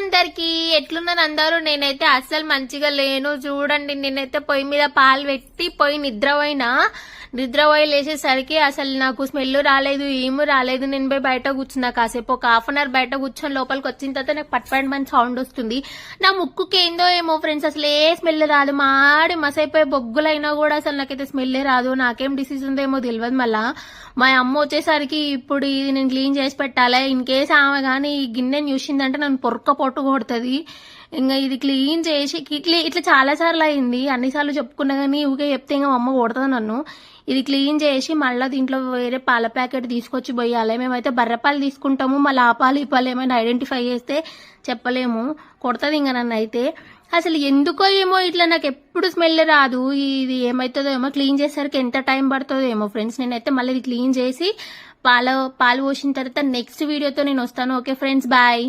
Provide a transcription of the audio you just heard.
అందరికి ఎట్లున్నారు అందరూ? నేనైతే అస్సలు మంచిగా లేను. చూడండి నేనైతే పొయ్యి మీద పాలు పెట్టి పొయ్యి నిద్రపోయినా. నిద్రపోయి లేచేసరికి అసలు నాకు స్మెల్ రాలేదు ఏమీ రాలేదు. నేను పోయి బయట కూర్చున్నా కాసేపు. ఒక హాఫ్ అన్ అవర్ బయట కూర్చొని లోపలికి వచ్చిన తర్వాత నాకు పట్టుపడమని సౌండ్ వస్తుంది. నా ముక్కుకి ఏందో ఏమో ఫ్రెండ్స్ అసలు ఏ స్మెల్ రాదు. మాడి మసైపోయి బొగ్గులైనా కూడా అసలు నాకైతే స్మెల్లే రాదు. నాకేం డిసీజ్ ఉందేమో తెలియదు మళ్ళా. మా అమ్మ వచ్చేసరికి ఇప్పుడు ఇది నేను క్లీన్ చేసి పెట్టాలి? ఇన్ కేస్ ఆమె కానీ ఈ గిన్నెని చూసిందంటే నన్ను పొరక పొట్టు కొడుతుంది. ఇంకా ఇది క్లీన్ చేసి ఇట్లా ఇట్లా చాలా సార్లు అయింది. అన్నిసార్లు చెప్పుకున్నా కానీ ఊకే చెప్తే ఇంకా అమ్మ కొడుతుంది నన్ను. ఇది క్లీన్ చేసి మళ్ళీ దీంట్లో వేరే పాల ప్యాకెట్ తీసుకొచ్చి పోయాలి. మేమైతే బర్రెపాలు తీసుకుంటాము మళ్ళీ ఆ పాలు ఈ పాలు ఏమైనా ఐడెంటిఫై చేస్తే చెప్పలేము. కొడుతుంది ఇంకా నన్ను అయితే. అసలు ఎందుకో ఏమో ఇట్లా నాకు ఎప్పుడు స్మెల్ రాదు. ఇది ఏమవుతుందో ఏమో క్లీన్ చేసేసరికి ఎంత టైం పడుతుందో ఏమో ఫ్రెండ్స్. నేనైతే మళ్ళీ ఇది క్లీన్ చేసి పాలు పాలు పోసిన తర్వాత నెక్స్ట్ వీడియోతో నేను వస్తాను. Okay friends bye.